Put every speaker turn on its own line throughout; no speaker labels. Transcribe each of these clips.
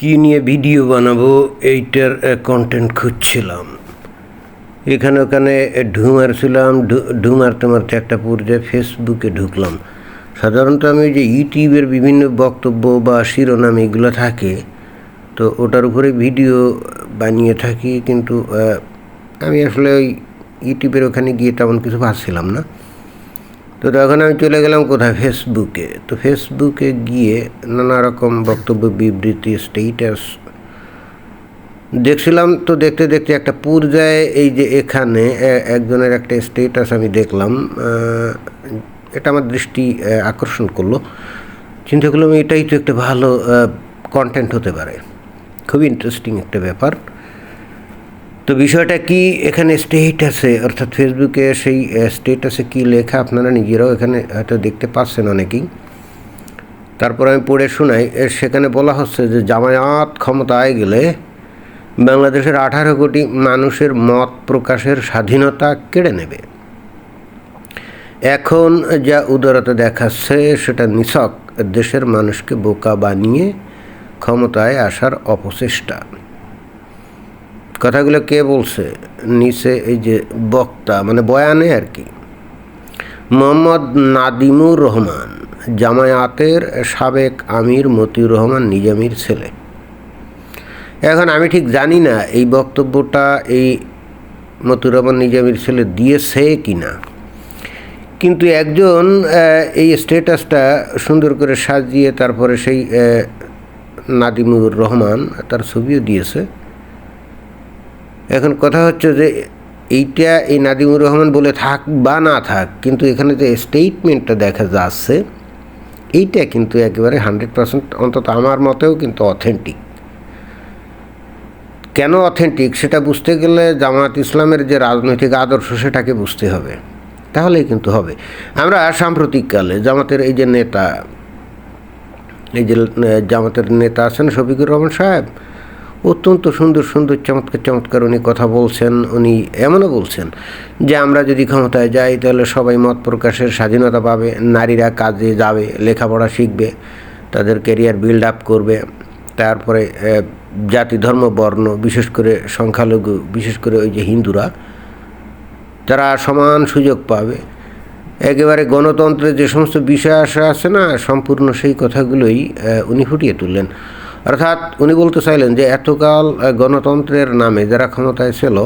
কী নিয়ে ভিডিও বানাবো, এইটার কন্টেন্ট খুঁজছিলাম। এখানে ওখানে ঢু মারছিলাম, ঢু- মারতে মারতে একটা পর্যায়ে ফেসবুকে ঢুকলাম। সাধারণত আমি যে ইউটিউবের বিভিন্ন বক্তব্য বা শিরোনাম এগুলো থাকে, তো ওটার উপরে ভিডিও বানিয়ে থাকি, কিন্তু আমি আসলে ওই ইউটিউবের ওখানে গিয়ে তেমন কিছু পাচ্ছিলাম না। তো তখন আমি চলে গেলাম কোথায়? ফেসবুকে তো ফেসবুকে গিয়ে নানা রকম বক্তব্য, বিবৃতি স্টেটাস দেখছিলাম। তো দেখতে দেখতে একটা পর্যায়ে এই যে এখানে একজনের একটা স্টেটাস আমি দেখলাম। এটা আমার দৃষ্টি আকর্ষণ করল। চিন্তা করলাম, এটাই তো একটা ভালো কন্টেন্ট হতে পারে। খুবই ইন্টারেস্টিং একটা ব্যাপার। তো বিষয়টা কি? এখানে স্টেটাসে অর্থাৎ ফেসবুকে সেই স্টেটাসে কি লেখা আপনারা নিজেরাও এখানে হয়তো দেখতে পাচ্ছেন অনেকেই। তারপর আমি পড়ে শোনাই সেখানে বলা হচ্ছে যে জামায়াত ক্ষমতায় গেলে বাংলাদেশের আঠারো কোটি মানুষের মত প্রকাশের স্বাধীনতা কেড়ে নেবে। এখন যা উদারতা দেখাচ্ছে, সেটা নিছক দেশের মানুষকে বোকা বানিয়ে ক্ষমতায় আসার অপচেষ্টা। কথাগুলো কে বলছে? নিচে এই যে বক্তা মানে বয়ানে আর কি। মোহাম্মদ নাদিমুর রহমান, জামায়াতের সাবেক আমির মতিউর রহমান, নিজামির ছেলে। এখন আমি ঠিক জানি না এই বক্তব্যটা এই মতিউর রহমান, নিজামির ছেলে দিয়েছে কি না। কিন্তু একজন এই স্টেটাসটা সুন্দর করে সাজিয়ে তারপরে সেই নাদিমুর রহমান তার ছবিও দিয়েছে। এখন কথা হচ্ছে যে এইটা এই নাদিমুর রহমান বলে থাক বা না থাক, কিন্তু এখানে যে স্টেটমেন্টটা দেখা যাচ্ছে, এইটা কিন্তু একেবারে হান্ড্রেড পার্সেন্ট অন্তত আমার মতেও কিন্তু অথেন্টিক কেন অথেন্টিক সেটা বুঝতে গেলে জামাত ইসলামের যে রাজনৈতিক আদর্শ সেটাকে বুঝতে হবে। তাহলেই কিন্তু হবে। আমরা সাম্প্রতিককালে জামাতের এই যে নেতা, এই যে জামাতের নেতা আছেন শফিকুর রহমান সাহেব অত্যন্ত সুন্দর সুন্দর, চমৎকার চমৎকার উনি কথা বলছেন। উনি এমনও বলছেন যে, আমরা যদি ক্ষমতায় যাই, তাহলে সবাই মত প্রকাশের স্বাধীনতা পাবে, নারীরা কাজে যাবে, লেখাপড়া শিখবে, তাদের ক্যারিয়ার বিল্ড আপ করবে, তারপরে জাতি, ধর্ম, বর্ণ, বিশেষ করে সংখ্যালঘু, বিশেষ করে ওই যে হিন্দুরা, তারা সমান সুযোগ পাবে। একেবারে গণতন্ত্রের যে সমস্ত বিষয় আসা আছে না, সম্পূর্ণ সেই কথাগুলোই উনি ফুটিয়ে তুললেন। অর্থাৎ উনি বলতে চাইলেন যে এতকাল গণতন্ত্রের নামে যারা ক্ষমতায় ছিল,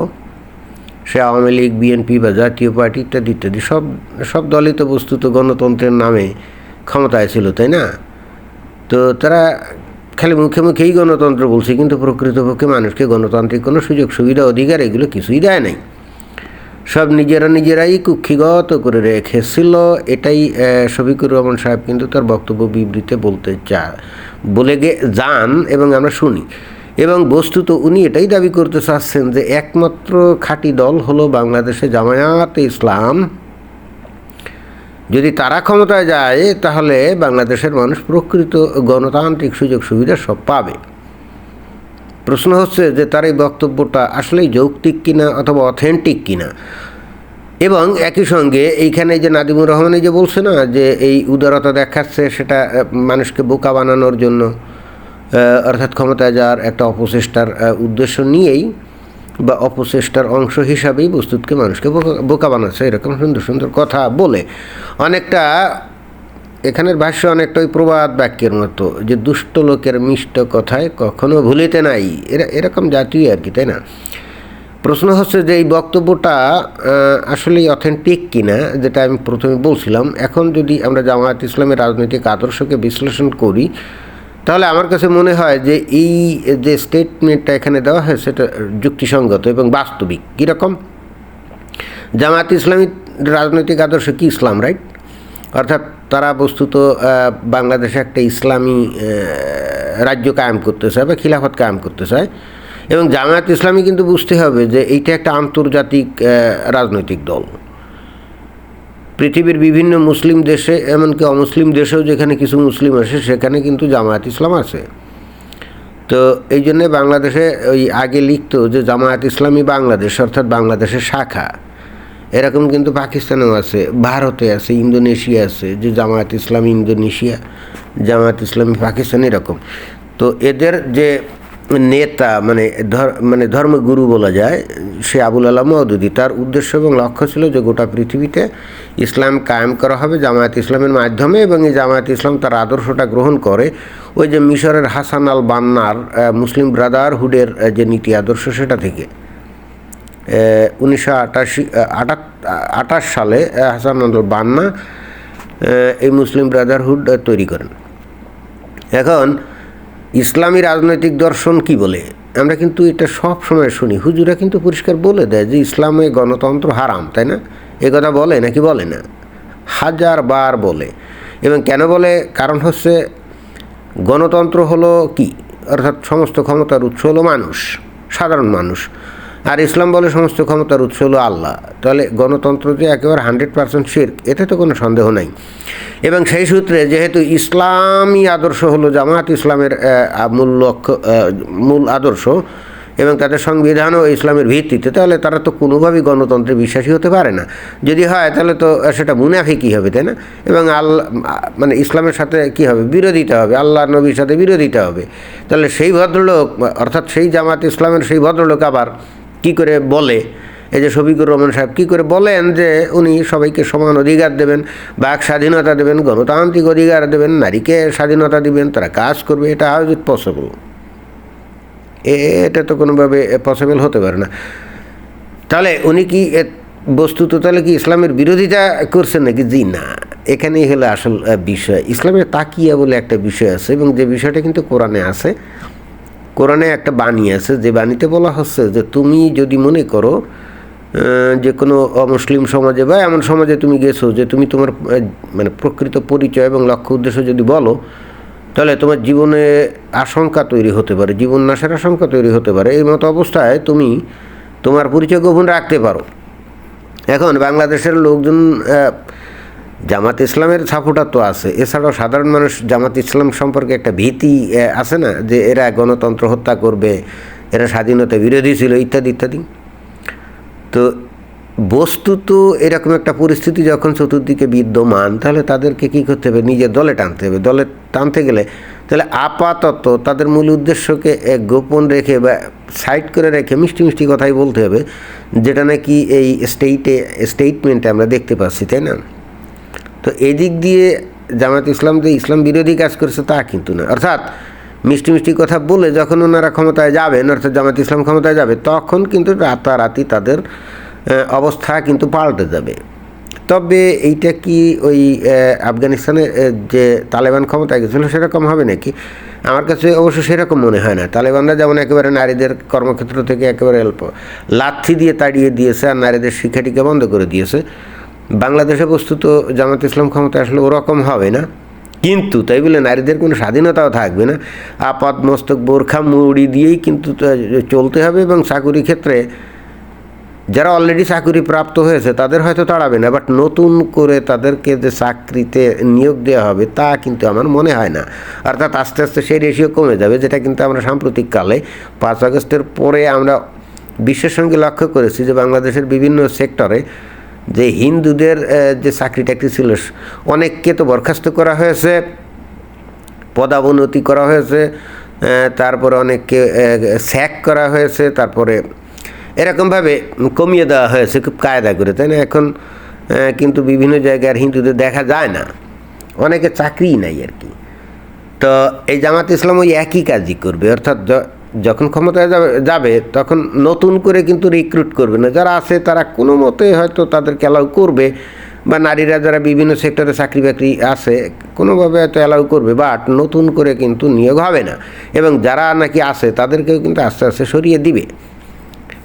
সে আওয়ামী লীগ, বিএনপি বা জাতীয় পার্টি ইত্যাদি ইত্যাদি, সব সব দলই তো বস্তুত গণতন্ত্রের নামে ক্ষমতায় ছিল, তাই না? তো তারা খালি মুখে মুখেই গণতন্ত্র বলছে, কিন্তু প্রকৃতপক্ষে মানুষকে গণতান্ত্রিক কোনো সুযোগ সুবিধা অধিকার এগুলো কিছুই দেয় নাই। সব নিজেরা নিজেরাই কুক্ষিগত করে রেখেছিল, এটাই শফিকুর রহমান সাহেব কিন্তু তার বক্তব্য বিবৃতিতে বলতে চা, বলে গে, যান এবং আমরা শুনি। এবং বস্তুত উনি এটাই দাবি করতে চাচ্ছেন যে একমাত্র খাঁটি দল হলো বাংলাদেশে জামায়াতে ইসলাম। যদি তারা ক্ষমতায় যায়, তাহলে বাংলাদেশের মানুষ প্রকৃত গণতান্ত্রিক সুযোগ সুবিধা সব পাবে। প্রশ্ন হচ্ছে যে তার এই বক্তব্যটা আসলেই যৌক্তিক কিনা অথবা অথেন্টিক কিনা? এবং একই সঙ্গে এইখানে যে নাদিমুর রহমানই যে বলছে না, যে এই উদারতা দেখাচ্ছে সেটা মানুষকে বোকা বানানোর জন্য অর্থাৎ ক্ষমতায় যাওয়ার একটা অপচেষ্টার উদ্দেশ্য নিয়েই বা অপচেষ্টার অংশ হিসাবেই বস্তুতকে মানুষকে বোকা বোকা বানাচ্ছে, এরকম সুন্দর সুন্দর কথা বলে। অনেকটা এখানের ভাষ্য অনেকটা ওই প্রবাদ বাক্যের মতো, যে দুষ্ট লোকের মিষ্ট কথায় কখনো ভুলিতে নাই। এরা, এরকম জাতীয় আর কি, তাই না? প্রশ্ন হচ্ছে যে এই বক্তব্যটা আসলে অথেন্টিক কিনা, যেটা আমি প্রথমে বলছিলাম। এখন যদি আমরা জামায়াত ইসলামের রাজনৈতিক আদর্শকে বিশ্লেষণ করি, তাহলে আমার কাছে মনে হয় যে এই যে স্টেটমেন্টটা এখানে দেওয়া হয়, সেটা যুক্তিসঙ্গত এবং বাস্তবিক। কীরকম? জামায়াত ইসলামী রাজনৈতিক আদর্শ কি, ইসলাম রাইট অর্থাৎ তারা বস্তুত বাংলাদেশে একটা ইসলামী রাজ্য কায়েম করতে চায় বা খিলাফত কায়েম করতে চায় এবং জামায়াত ইসলামী কিন্তু বুঝতে হবে যে এইটা একটা আন্তর্জাতিক রাজনৈতিক দল। পৃথিবীর বিভিন্ন মুসলিম দেশে, এমনকি অমুসলিম দেশেও যেখানে কিছু মুসলিম আছে, সেখানে কিন্তু জামায়াত ইসলাম আছে। তো এই জন্যে বাংলাদেশে ওই আগে লিখতো যে জামায়াত ইসলামী বাংলাদেশ, অর্থাৎ বাংলাদেশের শাখা। এরকম কিন্তু পাকিস্তানেও আছে, ভারতে আছে, ইন্দোনেশিয়া আছে, যে জামায়াত ইসলামী ইন্দোনেশিয়া, জামায়াত ইসলামী পাকিস্তান এরকম। তো এদের যে নেতা মানে মানে ধর্মগুরু বলা যায়, সে আবুল আলাহ মওদুদি তার উদ্দেশ্য এবং লক্ষ্য ছিল যে গোটা পৃথিবীতে ইসলাম কায়েম করা হবে জামায়াত ইসলামের মাধ্যমে এবং এই জামায়াত ইসলাম তার আদর্শটা গ্রহণ করে। ওই যে মিশরের হাসান আল বান্নার মুসলিম ব্রাদারহুডের যে নীতি আদর্শ সেটা থেকে। উনিশশো আটাশি সালে হাসান বান্না এই মুসলিম ব্রাদারহুড তৈরি করেন। এখন, ইসলামী রাজনৈতিক দর্শন কি বলে? আমরা কিন্তু এটা সব সময় শুনি। হুজুরা কিন্তু পরিষ্কার বলে দেয় যে ইসলামে গণতন্ত্র হারাম, তাই না? এ কথা বলে নাকি বলে না? হাজার বার বলে। এবং কেন বলে? কারণ হচ্ছে গণতন্ত্র হলো কি? অর্থাৎ সমস্ত ক্ষমতার উৎস হলো মানুষ, সাধারণ মানুষ। আর ইসলাম বলে সমস্ত ক্ষমতার উৎস হলো আল্লাহ। তাহলে গণতন্ত্র যে একেবারে হান্ড্রেড পার্সেন্ট শির, এতে তো কোনো সন্দেহ নাই। এবং সেই সূত্রে যেহেতু ইসলামী আদর্শ হলো জামাত ইসলামের মূল লক্ষ্য মূল আদর্শ এবং তাদের সংবিধানও ইসলামের ভিত্তিতে, তাহলে তারা তো কোনোভাবেই গণতন্ত্রে বিশ্বাসী হতে পারে না। যদি হয়, তাহলে তো সেটা মুনাফিকই হবে, তাই না? এবং আল্লাহ মানে ইসলামের সাথে কি হবে? বিরোধিতা হবে আল্লাহ নবীর সাথে বিরোধিতা হবে। তাহলে সেই ভদ্রলোক, অর্থাৎ সেই জামাত ইসলামের সেই ভদ্রলোক আবার কি করে বলে? এই যে শফিকুর রহমান সাহেব কী করে বলেন যে উনি সবাইকে সমান অধিকার দেবেন, বাক স্বাধীনতা দেবেন, গণতান্ত্রিক অধিকার দেবেন, নারীকে স্বাধীনতা দিবেন, তারা কাজ করবে, এটা ইট পসিবল এটা তো কোনোভাবে পসিবল হতে পারে না। তাহলে উনি কি বস্তুত তাহলে কি ইসলামের বিরোধিতা করছেন নাকি? জি না, এখানেই হলো আসল বিষয়। ইসলামের তাকিয়া বলে একটা বিষয় আছে এবং যে বিষয়টা কিন্তু কোরআনে আছে কোরআনে একটা বাণী আছে, যে বাণীতে বলা হচ্ছে যে তুমি যদি মনে করো যে কোনো অমুসলিম সমাজে বা এমন সমাজে তুমি গেছো যে তুমি তোমার মানে প্রকৃত পরিচয় এবং লক্ষ্য উদ্দেশ্য যদি বলো, তাহলে তোমার জীবনে আশঙ্কা তৈরি হতে পারে, জীবন নাশের আশঙ্কা তৈরি হতে পারে। এই মতো অবস্থায় তুমি তোমার পরিচয় গোপন রাখতে পারো। এখন বাংলাদেশের লোকজন জামাত ইসলামের সাপোর্টার তো আছে। এছাড়াও সাধারণ মানুষ জামাত ইসলাম সম্পর্কে একটা ভীতি আছে না? যে এরা গণতন্ত্র হত্যা করবে, এরা স্বাধীনতা বিরোধী ছিল, ইত্যাদি ইত্যাদি। তো বস্তুত এরকম একটা পরিস্থিতি যখন চতুর্দিকে বিদ্যমান, তাহলে তাদেরকে কী করতে হবে? নিজের দলে টানতে হবে। দলে টানতে গেলে তাহলে আপাতত তাদের মূল উদ্দেশ্যকে এক গোপন রেখে বা সাইড করে রেখে মিষ্টি মিষ্টি কথাই বলতে হবে, যেটা নাকি এই স্টেটে স্টেটমেন্টে আমরা দেখতে পাচ্ছি, তাই না? তো এদিক দিয়ে জামাত ইসলাম যে ইসলাম বিরোধী কাজ করছে তা কিন্তু না। অর্থাৎ মিষ্টি মিষ্টি কথা বলে যখন ওনারা ক্ষমতায় যাবেন, অর্থাৎ জামাত ইসলাম ক্ষমতায় যাবে, তখন কিন্তু রাতারাতি তাদের অবস্থা কিন্তু পাল্টে যাবে। তবে এইটা কি ওই আফগানিস্তানে যে তালেবান ক্ষমতায় গেছিল সেরকম হবে নাকি? আমার কাছে অবশ্য সেরকম মনে হয় না। তালেবানরা যেমন একেবারে নারীদের কর্মক্ষেত্র থেকে একেবারে অল্প লাথি দিয়ে তাড়িয়ে দিয়েছে আর নারীদের শিক্ষাটিকে বন্ধ করে দিয়েছে। বাংলাদেশে বস্তুত জামাত ইসলাম ক্ষমতা আসলে ওরকম হবে না। কিন্তু তাই বলে নারীদের কোনো স্বাধীনতাও থাকবে না। আপাত মস্তক, বোরখা, মুড়ি দিয়েই কিন্তু চলতে হবে এবং চাকুরি ক্ষেত্রে যারা অলরেডি চাকুরি প্রাপ্ত হয়েছে তাদের হয়তো তাড়াবে না। বাট নতুন করে তাদেরকে যে চাকরিতে নিয়োগ দেওয়া হবে তা কিন্তু আমার মনে হয় না। অর্থাৎ আস্তে আস্তে সেই রেশিও কমে যাবে, যেটা কিন্তু আমরা সাম্প্রতিককালে পাঁচ আগস্টের পরে আমরা বিশ্বের সঙ্গে লক্ষ্য করেছি যে বাংলাদেশের বিভিন্ন সেক্টরে যে হিন্দুদের যে চাকরি টাকরি ছিল, অনেককে তো বরখাস্ত করা হয়েছে, পদাবনতি করা হয়েছে তারপরে অনেককে স্যাক করা হয়েছে, তারপরে এরকমভাবে কমিয়ে দেওয়া হয়েছে, খুব কায়দা করে, তাই না? এখন কিন্তু বিভিন্ন জায়গার হিন্দুদের দেখা যায় না। অনেকে চাকরিই নাই আর কি। তো এই জামাত ইসলাম ওই একই কাজই করবে, অর্থাৎ যখন ক্ষমতায় যাবে যাবে, তখন নতুন করে কিন্তু রিক্রুট করবে না। যারা আছে তারা কোনো মতে হয়তো তাদেরকে অ্যালাউ করবে বা নারীরা যারা বিভিন্ন সেক্টরে চাকরি বাকরি আছে, কোনোভাবে হয়তো অ্যালাউ করবে বাট নতুন করে কিন্তু নিয়োগ হবে না। এবং যারা নাকি আছে, তাদেরকেও কিন্তু আস্তে আস্তে সরিয়ে দিবে।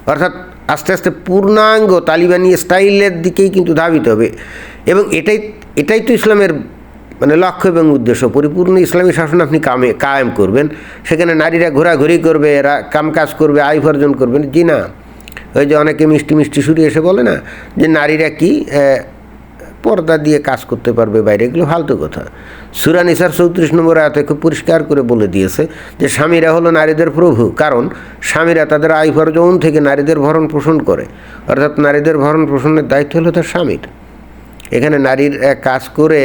অর্থাৎ আস্তে আস্তে পূর্ণাঙ্গ তালিবানি স্টাইলের দিকেই কিন্তু ধাবিত হবে। এবং এটাই এটাই তো ইসলামের মানে লক্ষ্য এবং উদ্দেশ্য। পরিপূর্ণ ইসলামী শাসন আপনি কামে, কায়েম করবেন। সেখানে নারীরা ঘোরাঘুরি করবে, এরা কামকাজ করবে, আয় উপার্জন করবেন জি না। ওই যে অনেকে মিষ্টি মিষ্টি সুরে এসে বলে না যে নারীরা কি পর্দা দিয়ে কাজ করতে পারবে বাইরে? এগুলো ফালতু কথা। সুরা নিসার চৌত্রিশ নম্বর আয়তে খুব পরিষ্কার করে বলে দিয়েছে যে স্বামীরা হলো নারীদের প্রভু। কারণ স্বামীরা তাদের আয় উপার্জন থেকে নারীদের ভরণ পোষণ করে। অর্থাৎ নারীদের ভরণ পোষণের দায়িত্ব হলো তার স্বামীর। এখানে নারীর কাজ করে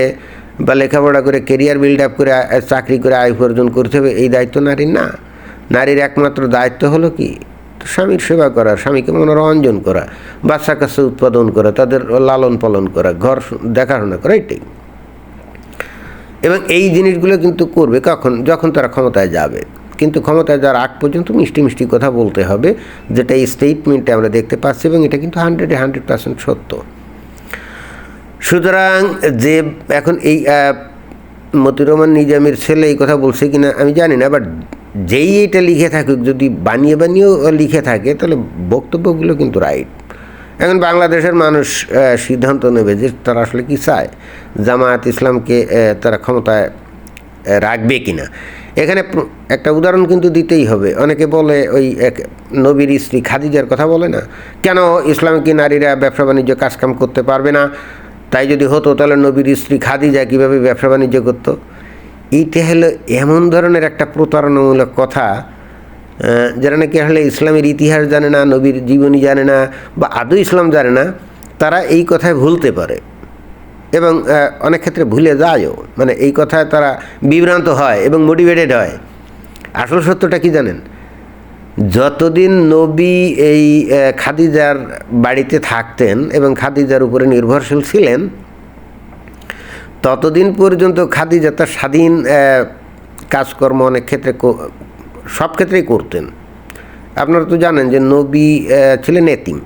বা লেখাপড়া করে কেরিয়ার বিল্ড আপ করে চাকরি করে আয় উপার্জন করতে হবে, এই দায়িত্ব নারীর না। নারীর একমাত্র দায়িত্ব হলো কি? স্বামীর সেবা করা, স্বামীকে মনোরঞ্জন করা, বাচ্চা কাছে উৎপাদন করা, তাদের লালন পালন করা, ঘর দেখাশোনা করা, এটাই। এবং এই জিনিসগুলো কিন্তু করবে কখন? যখন তারা ক্ষমতায় যাবে। কিন্তু ক্ষমতায় যাওয়ার আগ পর্যন্ত মিষ্টি মিষ্টি কথা বলতে হবে, যেটা এই স্টেটমেন্টে আমরা দেখতে পাচ্ছি এবং এটা কিন্তু হান্ড্রেডে হান্ড্রেড পার্সেন্ট সত্য। সুতরাং যে এখন এই আহ, মতিউর রহমান নিজামের ছেলে এই কথা বলছে কিনা আমি জানি না বাট যেই এটা লিখে থাকুক যদি বানিয়ে বানিয়েও লিখে থাকে তাহলে বক্তব্যগুলো কিন্তু রাইট এখন বাংলাদেশের মানুষ সিদ্ধান্ত নেবে যে তারা আসলে কী চায় জামায়াত ইসলামকে তারা ক্ষমতায় রাখবে কি না এখানে একটা উদাহরণ কিন্তু দিতেই হবে। অনেকে বলে ওই এক নবীর স্ত্রী খাদিজার কথা বলে না? কেন ইসলামকে নারীরা ব্যবসা বাণিজ্য কাজকাম করতে পারবে না? তাই যদি হতো তাহলে নবীর স্ত্রী খাদি খাদিজা কীভাবে ব্যবসা বাণিজ্য করতো? এইটা হলো এমন ধরনের একটা প্রতারণামূলক কথা যারা নাকি আসলে ইসলামের ইতিহাস জানে না, নবীর জীবনী জানে না বা আদৌ ইসলাম জানে না, তারা এই কথায় ভুলতে পারে। এবং অনেক ক্ষেত্রে ভুলে যায়ও। মানে এই কথায় তারা বিভ্রান্ত হয় এবং মোটিভেটেড হয়। আসল সত্যটা কি জানেন? যতদিন নবী এই খাদিজার বাড়িতে থাকতেন এবং খাদিজার উপরে নির্ভরশীল ছিলেন, ততদিন পর্যন্ত খাদিজা তার স্বাধীন কাজকর্ম অনেক ক্ষেত্রে সব ক্ষেত্রেই করতেন। আপনারা তো জানেন যে নবী ছিলেন এতিম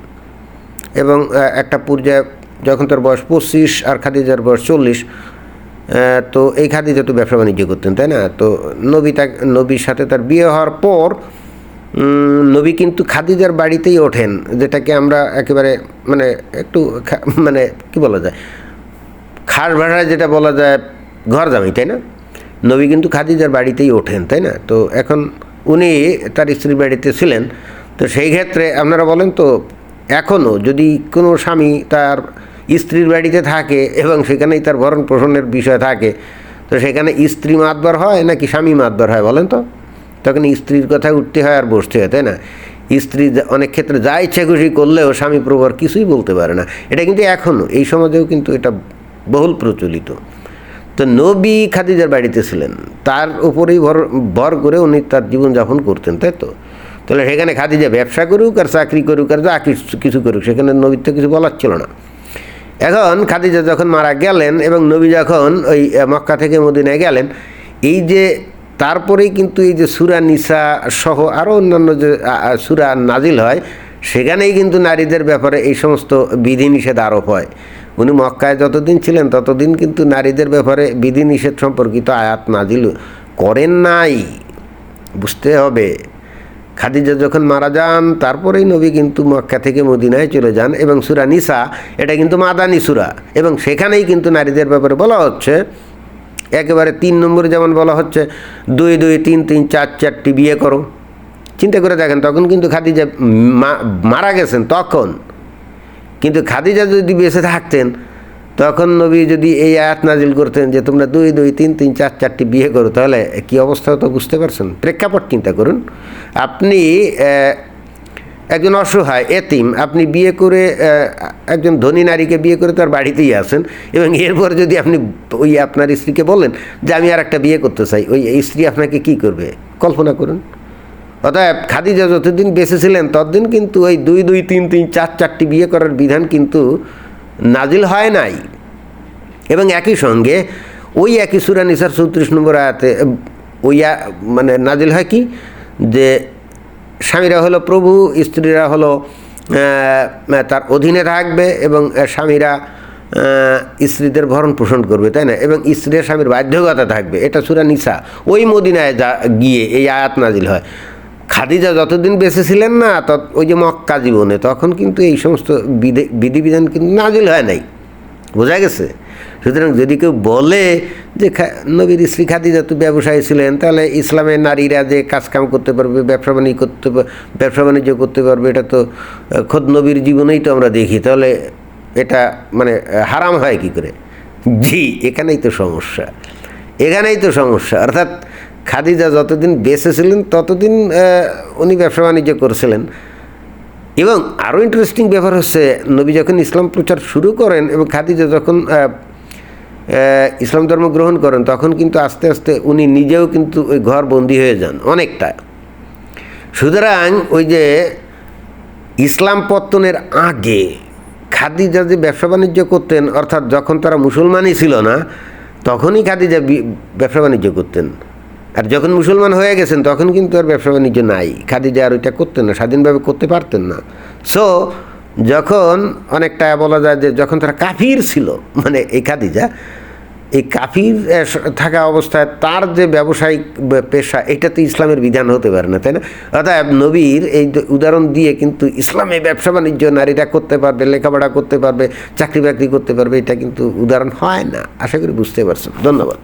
এবং একটা পর্যায়ে যখন তার বয়স পঁচিশ আর খাদিজার বয়স চল্লিশ তো এই খাদিজা তো ব্যবসা বাণিজ্য করতেন, তাই না? তো নবী তাকে, নবীর সাথে তার বিয়ে হওয়ার পর নবী কিন্তু খাদিজার বাড়িতেই ওঠেন, যেটাকে আমরা একেবারে মানে একটু মানে কি বলা যায়, খাস ভাষায় যেটা বলা যায় ঘর জামাই তাই না? নবী কিন্তু খাদিজার বাড়িতেই ওঠেন, তাই না? তো এখন উনি তার স্ত্রীর বাড়িতে ছিলেন, তো সেই ক্ষেত্রে আপনারা বলেন তো এখনও যদি কোনো স্বামী তার স্ত্রীর বাড়িতে থাকে এবং সেখানেই তার ভরণ পোষণের বিষয় থাকে, তো সেখানে স্ত্রী মাতবার হয় নাকি স্বামী মাতবার হয়, বলেন তো? তখন স্ত্রীর কথা উঠতে হয় আর বসতে হয়, তাই না? স্ত্রী অনেক ক্ষেত্রে যা ইচ্ছা খুশি করলেও স্বামী প্রবার কিছুই বলতে পারে না। এটা কিন্তু এখনও এই সমাজেও কিন্তু এটা বহুল প্রচলিত। তো নবী খাদিজার বাড়িতে ছিলেন। তার উপরেই ভর ভর করে উনি তার জীবনযাপন করতেন, তাই তো? তাহলে সেখানে খাদিজা ব্যবসা করুক আর চাকরি করুক আর যা কিছু করুক, সেখানে নবীর তো কিছু বলার ছিল না। এখন খাদিজা যখন মারা গেলেন এবং নবী যখন ওই মক্কা থেকে মদিনায় গেলেন, এই যে তারপরেই কিন্তু এই যে সুরা নিসা সহ আরও অন্যান্য যে সুরা নাজিল হয়, সেখানেই কিন্তু নারীদের ব্যাপারে এই সমস্ত বিধিনিষেধ আরোপ হয়। উনি মক্কায় যতদিন ছিলেন, ততদিন কিন্তু নারীদের ব্যাপারে বিধিনিষেধ সম্পর্কিত আয়াত নাজিল করেন নাই। বুঝতে হবে। খাদিজা যখন মারা যান, তারপরেই নবী কিন্তু মক্কা থেকে মদিনায় চলে যান এবং সুরা নিসা, এটা কিন্তু মাদানি সুরা। এবং সেখানেই কিন্তু নারীদের ব্যাপারে বলা হচ্ছে একেবারে তিন নম্বরে যেমন বলা হচ্ছে, দুই দুই, তিন তিন, চার, চারটি বিয়ে করো। চিন্তা করে দেখেন, তখন কিন্তু খাদিজা মারা গেছেন, তখন। কিন্তু খাদিজা যদি বেঁচে থাকতেন, তখন নবী যদি এই আয়াত নাজিল করতেন যে তোমরা দুই দুই, তিন তিন, চার, চারটি বিয়ে করো, তাহলে কি অবস্থা হতো বুঝতে পারছেন? প্রেক্ষাপট চিন্তা করুন। আপনি একজন অসহায়, এতিম, আপনি বিয়ে করে একজন ধনী নারীকে বিয়ে করে তার বাড়িতেই আসেন এবং এরপর যদি আপনি ওই আপনার স্ত্রীকে বলেন যে আমি আর একটা বিয়ে করতে চাই, ওই স্ত্রী আপনাকে কি করবে? কল্পনা করুন। অতএব খাদিজা যতদিন বেঁচে ছিলেন, ততদিন কিন্তু ওই দুই দুই, তিন তিন, চার, চারটি বিয়ে করার বিধান কিন্তু নাজিল হয় নাই। এবং একই সঙ্গে ওই একই সুরা নিসার চৌত্রিশ নম্বর আয়াতে, ওই মানে নাজিল হয় কি? যে স্বামীরা হলো প্রভু, স্ত্রীরা হলো তার অধীনে থাকবে এবং স্বামীরা স্ত্রীদের ভরণ পোষণ করবে, তাই না? এবং স্ত্রীর স্বামীর বাধ্যকতা থাকবে। এটা সুরা নিসা। ওই মদিনায় যা গিয়ে এই আয়াত নাজিল হয়। খাদিজা যতদিন বেঁচে ছিলেন না, তত, ওই যে মক্কা জীবনে, তখন কিন্তু এই সমস্ত বিধি, বিধিবিধান কিন্তু নাজিল হয় নাই। বোঝা গেছে? সুতরাং যদি কেউ বলে যে নবীর স্ত্রী খাদিজা তো ব্যবসায়ী ছিলেন, তাহলে ইসলামের নারীরা যে কাজকাম করতে পারবে, ব্যবসা বাণিজ্য করতে ব্যবসা বাণিজ্য করতে পারবে, এটা তো খোদ নবীর জীবনেই তো আমরা দেখি। তাহলে এটা মানে হারাম হয় কি করে? জি, এখানেই তো সমস্যা। এখানেই তো সমস্যা। অর্থাৎ খাদিজা যতদিন বেঁচে ছিলেন, ততদিন উনি ব্যবসা বাণিজ্য করছিলেন। এবং আরও ইন্টারেস্টিং ব্যাপার হচ্ছে, নবী যখন ইসলাম প্রচার শুরু করেন এবং খাদিজা যখন ইসলাম ধর্ম গ্রহণ করেন, তখন কিন্তু আস্তে আস্তে উনি নিজেও কিন্তু ওই ঘর বন্দি হয়ে যান অনেকটা। সুতরাং ওই যে ইসলাম পত্তনের আগে খাদিজা যে ব্যবসা বাণিজ্য করতেন, অর্থাৎ যখন তারা মুসলমানই ছিল না, তখনই খাদিজা ব্যবসা বাণিজ্য করতেন। আর যখন মুসলমান হয়ে গেছেন, তখন কিন্তু আর ব্যবসা বাণিজ্য নাই। খাদিজা আর ওইটা করতেন না, স্বাধীনভাবে করতে পারতেন না। সো যখন অনেকটা বলা যায় যে যখন তারা কাফির ছিল মানে এই খাদিজা, এই কাফির থাকা অবস্থায় তার যে ব্যবসায়িক পেশা, এটা তো ইসলামের বিধান হতে পারে না, তাই না? অর্থাৎ নবীর এই উদাহরণ দিয়ে কিন্তু ইসলামে ব্যবসা বাণিজ্য, নারীরা করতে পারবে, লেখাপড়া করতে পারবে চাকরি বাকরি করতে পারবে, এটা কিন্তু উদাহরণ হয় না। আশা করি বুঝতে পারছেন। ধন্যবাদ।